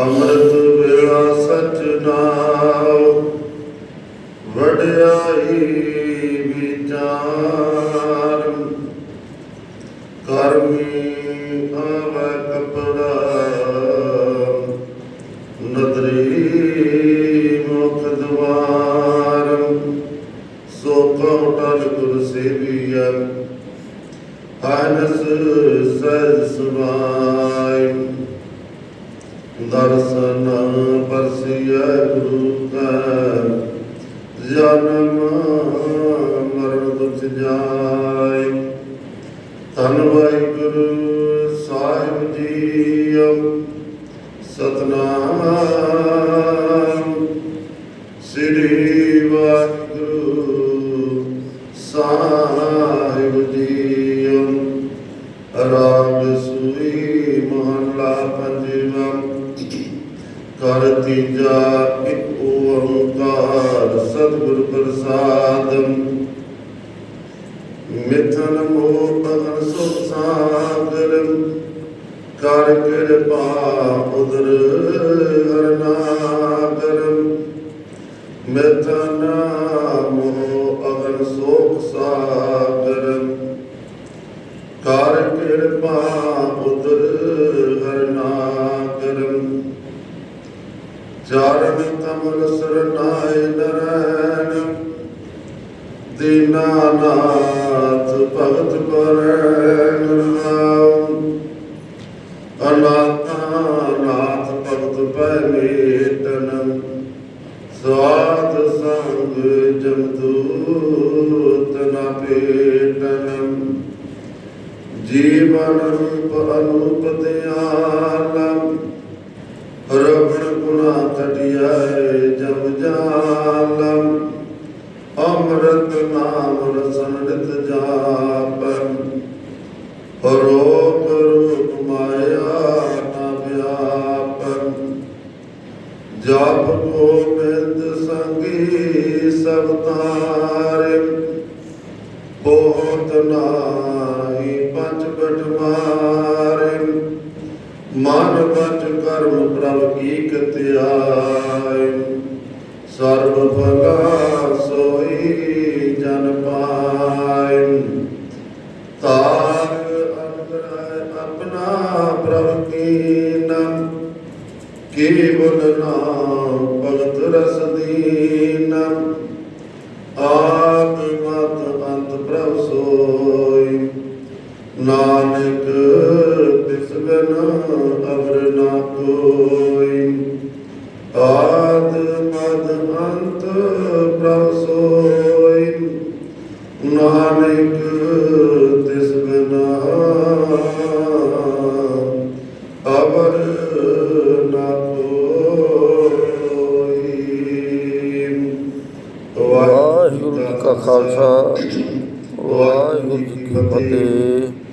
ਅੰਮ੍ਰਿਤ ਵੇਲਾ ਸਚ ਨਾਮ ਵਡਿਆਈ ਵਿਚਾਰ। ਕਰਮੀ ਆਵੈ ਕਪੜਾ, ਨਦਰੀ ਮੁਖ ਦਵਾਰ। ਸੋ ਕਉ ਗੁਰ ਸੇਵੀਆ ਅਨਸ ਸਹਿ ਸੁਭਾਈ ਦਰਸ਼ਨ ਪਰਸਿਆ ਗੁਰੂ ਕਾ। ਜਨਮ ਮਰਨ ਦੁਖ ਜਾਏ। ਧੰਨ ਵਾਹਿਗੁਰੂ ਸਾਹਿਬ ਜੀ ਸਤਨਾਮ। ਸ੍ਰੀ ਵਾਹਿਗੁਰੂ ਸਾਹਿਬ ਜੀਓ। ਰਾਗ ਸੂਈ ਮਹਲਾ ਪੰਜਵਾ ਕਰ ਤੀਜਾ ਇੱਕ ਓੰਕਾਰ, ਸਤਿਗੁਰ ਪ੍ਰਸਾਦ। ਮਿਥਨ ਮੋਹ ਪਗਨ ਸੁਖ ਸਾਗਰ ਕਰ ਕਿਰਪਾ ਉਦਰ ਹਰਨਾਗਰ ਮਿਥਨ ਮੋਹ ਅਗਨ ਸੁਖ ਸਾਗਰ ਕਰ ਕਿਰਪਾ ਉਦਰ ਚਰਨ ਕਮਲ ਸਰਨਾਇ ਨਰੈਣ, ਦੀਨਾਨਾਥ ਭਗਤ ਪਰੈਣ ਨਾਮ ਅਨਾਥਾ ਭਗਤ ਪੈ ਮੇਟਨ ਸਵਾਦ ਸੰਗ ਜਮਦੂਤ ਨਾ ਪੇਟਨ। ਜੀਵਨ ਰੂਪ ਅਨੂਪ ਦਿਆਲਮ ਕਟਿਆਏ ਜਮ ਜਾਲਮ ਅੰਮ੍ਰਿਤ ਨਾਮ ਰਸਨ ਨਿਤ ਜਾਪਨ ਰੋਗ ਰੂਪ ਮਾਇਆ ਨਾ ਵਿਆਪਨ ਜਪ ਗੋਬਿੰਦ ਸੰਗੀ ਸਭ ਤਾਰੇ ਬਹੁਤ ਨਾਹੀ ਪੰਜ ਬਟਮਾਰੇ ਮਨ ਬਚ ਕਰਮ ਪ੍ਰਭ ਕੀ ਕਤਿਆਏ ਸਰਬ ਭਲਾ ਸੋਈ ਜਨ ਪਾਇ। ਤਾਰ ਅੰਦਰ ਆਪਣਾ ਪ੍ਰਭ ਕੀਨਮ ਕੇਵਲ ਨਾਮ ਭਗਤ ਰਸ ਦੀਨਮ ਨਾਨਕ ਤਿਸ ਬਿਨ ਅਵਰ ਨਾ ਕੋਈ। ਆਦ ਮਦ ਅੰਤ ਪ੍ਰਭ ਸੋਈ। ਨਾਨਕ ਤਿਸ ਬਿਨ ਅਵਰ ਨਾ ਕੋਈ। ਵਾਹਿਗੁਰੂ ਜੀ ਕਾ ਖਾਲਸਾ ਵਾਹਿਗੁਰੂ ਜੀ ਕੀ ਫਤਿਹ।